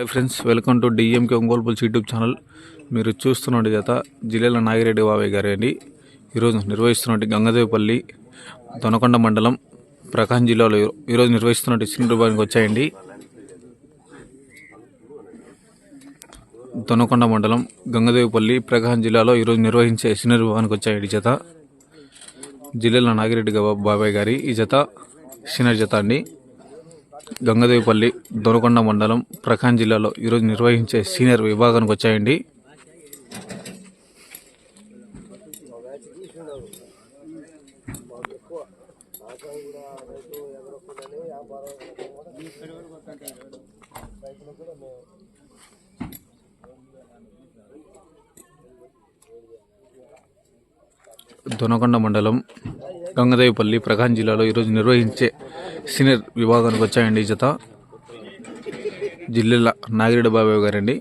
Hi friends welcome to DMK Ongole pulls YouTube channel మీరు చూస్తున్న జత జిల్లాల నాగిరెడ్డి బాబాయ్ గారే అండి ఈరోజు నిర్వహిస్తున్నట్టు గంగదేవిపల్లి దొనకొండ మండలం ప్రకాశం జిల్లాలో ఈరోజు నిర్వహిస్తున్నట్టు సింధుబానికి వచ్చాయండి. దొనకొండ మండలం గంగదేవిపల్లి ప్రకాశం జిల్లాలో ఈరోజు నిర్వహించే సినర్భవానికి వచ్చాయండి జత. జిల్లాల నాగిరెడ్డి బాబాయ్ గారి ఈ జత సినర్ జత అండి. గంగదేవిపల్లి దొనకొండ మండలం ప్రకాశం జిల్లాలో ఈరోజు నిర్వహించే సీనియర్ విభాగానికి వచ్చాయండి. దొనకొండ మండలం గంగదేవిపల్లి ప్రకాశం జిల్లాలో ఈరోజు నిర్వహించే సీనియర్ విభాగానికి వచ్చాయండి జత. జిల్లాల నాగిరెడ్డి బాబాయ్ గారండి.